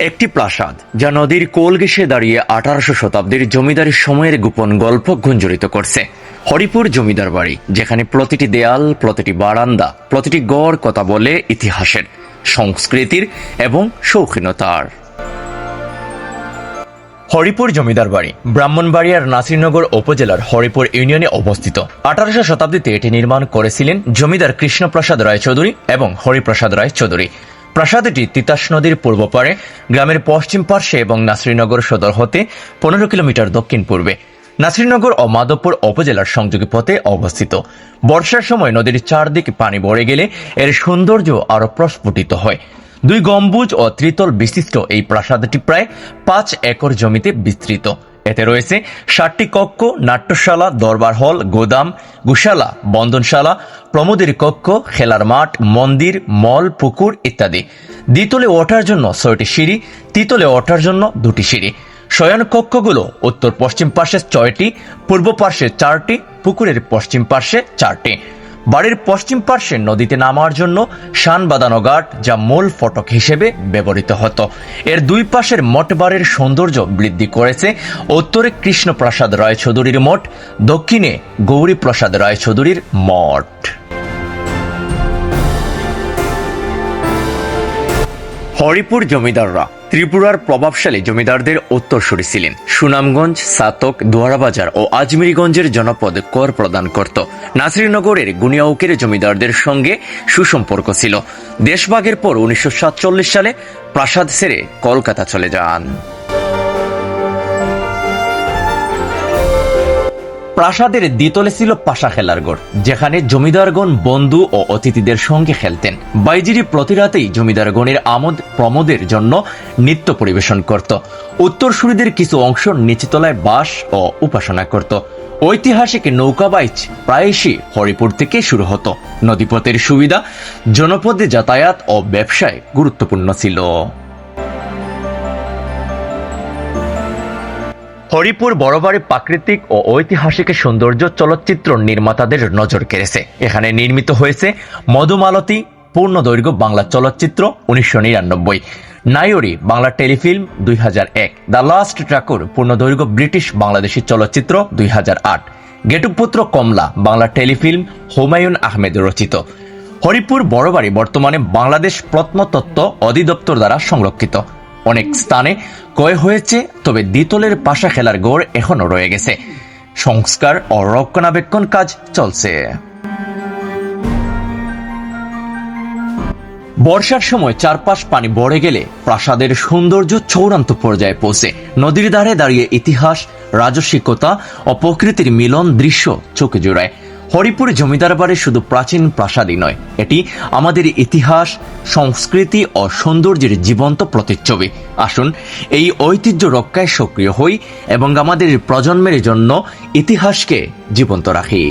একটি প্রাসাদ, যা নদীর কোল ঘেঁষে দাঁড়িয়ে আঠারোশো শতাব্দীর জমিদারি সময়ের গোপন গল্প গুঞ্জরিত করছে। হরিপুর জমিদার বাড়ি, যেখানে প্রতিটি দেয়াল, প্রতিটি বারান্দা, প্রতিটি গড় কথা বলে ইতিহাসের, সংস্কৃতির এবং শৌখিনতার। হরিপুর জমিদার বাড়ি, ব্রাহ্মণবাড়িয়ার নাসিরনগর উপজেলার হরিপুর ইউনিয়নে অবস্থিত। আঠারোশো শতাব্দীতে এটি নির্মাণ করেছিলেন জমিদার কৃষ্ণপ্রসাদ রায় চৌধুরী এবং হরিপ্রসাদ রায় চৌধুরী প্রাসাদটি তিতাস নদীর পূর্ব পারে গ্রামের পশ্চিম পার্শ্বে এবং নাসিরনগর সদর হতে পনেরো কিলোমিটার দক্ষিণ পূর্বে। নাসিরনগর ও মাধবপুর উপজেলার সংযোগী পথে অবস্থিত। বর্ষার সময় নদীর চারদিকে পানি বড়ে গেলে এর সৌন্দর্য আরও প্রস্ফুটিত হয়। দুই গম্বুজ ও ত্রিতল বিশিষ্ট এই প্রাসাদটি প্রায় পাঁচ একর জমিতে বিস্তৃত। এতে রয়েছে ষাটটি কক্ষ, নাট্যশালা, দরবার হল, গোদাম, গুশালা বন্ধনশালা প্রমোদের কক্ষ, খেলার মাঠ, মন্দির, মল, পুকুর ইত্যাদি। দ্বিতলে ওঠার জন্য ছয়টি সিঁড়ি, তিতলে ওঠার জন্য দুটি সিঁড়ি। শয়ন কক্ষগুলো উত্তর পশ্চিম পার্শ্বে ছয়টি, পূর্ব পার্শ্বে চারটি, পুকুরের পশ্চিম পার্শ্বে চারটি। বাড়ির পশ্চিম পার্শ্বে নদীতে নামার জন্য শান বাঁধানো ঘাট যা মূল ফটক হিসেবে ব্যবহৃত হতো। এর দুই পাশের মঠ বাড়ির সৌন্দর্য বৃদ্ধি করেছে। উত্তরে কৃষ্ণপ্রসাদ রায়চৌধুরীর মঠ, দক্ষিণে গৌরীপ্রসাদ রায়চৌধুরীর মঠ। হরিপুর জমিদাররা ত্রিপুরার প্রভাবশালী জমিদারদের উত্তরসূরি ছিলেন সুনামগঞ্জ, সাতক, দোয়ারাবাজার ও আজমিরিগঞ্জের জনপদ কর প্রদান করত। নাসিরনগরের গুনিয়াউকের জমিদারদের সঙ্গে সুসম্পর্ক ছিল। দেশভাগের পর উনিশশো সাতচল্লিশ সালে প্রাসাদ সেরে কলকাতা চলে যান। প্রাসাদের দ্বিতলে ছিল পাশা খেলার গড়, যেখানে জমিদারগণ, বন্ধু ও অতিথিদের সঙ্গে খেলতেন। বাইজিরি প্রতি রাতেই জমিদারগণের আমোদ প্রমোদের জন্য নৃত্য পরিবেশন করত। উত্তরসূরিদের কিছু অংশ নিচতলায় বাস ও উপাসনা করত। ঐতিহাসিক নৌকা বাইচ প্রায়শই হরিপুর থেকে শুরু হতো। নদীপথের সুবিধা জনপদে যাতায়াত ও ব্যবসায় গুরুত্বপূর্ণ ছিল। হরিপুর বড়বাড়ি প্রাকৃতিক ও ঐতিহাসিক সৌন্দর্য চলচ্চিত্র নির্মাতাদের নজর কেড়েছে। এখানে নির্মিত হয়েছে মধুমালতী পূর্ণদৈর্ঘ্য বাংলা চলচ্চিত্র উনিশশো নিরানব্বই। নাইরি বাংলা টেলিফিল্ম দুই হাজার এক। দ্য লাস্ট ট্রাকুর পূর্ণদৈর্ঘ্য ব্রিটিশ বাংলাদেশী চলচ্চিত্র দুই হাজার আট। গেটুপুত্র কমলা বাংলা টেলিফিল্ম হুমায়ুন আহমেদ রচিত। হরিপুর বড়বাড়ি বর্তমানে বাংলাদেশ প্রত্নতত্ত্ব অধিদপ্তর দ্বারা সংরক্ষিত। অনেক স্থানে। ক্ষয় হয়েছে, তবে দ্বিতলের পাশা খেলার গড় এখনও রয়ে গেছে। সংস্কার ও রক্ষণাবেক্ষণ কাজ চলছে। বর্ষার সময় চারপাশ পানি বড়ে গেলে প্রাসাদের সৌন্দর্য চৌড়ান্ত পর্যায়ে পৌঁছে। নদীর ধারে দাঁড়িয়ে ইতিহাস রাজস্বিকতা ও প্রকৃতির মিলন দৃশ্য চোখে জোড়ায়। হরিপুর জমিদার বাড়ি শুধু প্রাচীন প্রাসাদই নয়, এটি আমাদের ইতিহাস, সংস্কৃতি ও সৌন্দর্যের জীবন্ত প্রতিচ্ছবি। আসুন, এই ঐতিহ্য রক্ষায় সক্রিয় হই এবং আমাদের প্রজন্মের জন্য ইতিহাসকে জীবন্ত রাখি।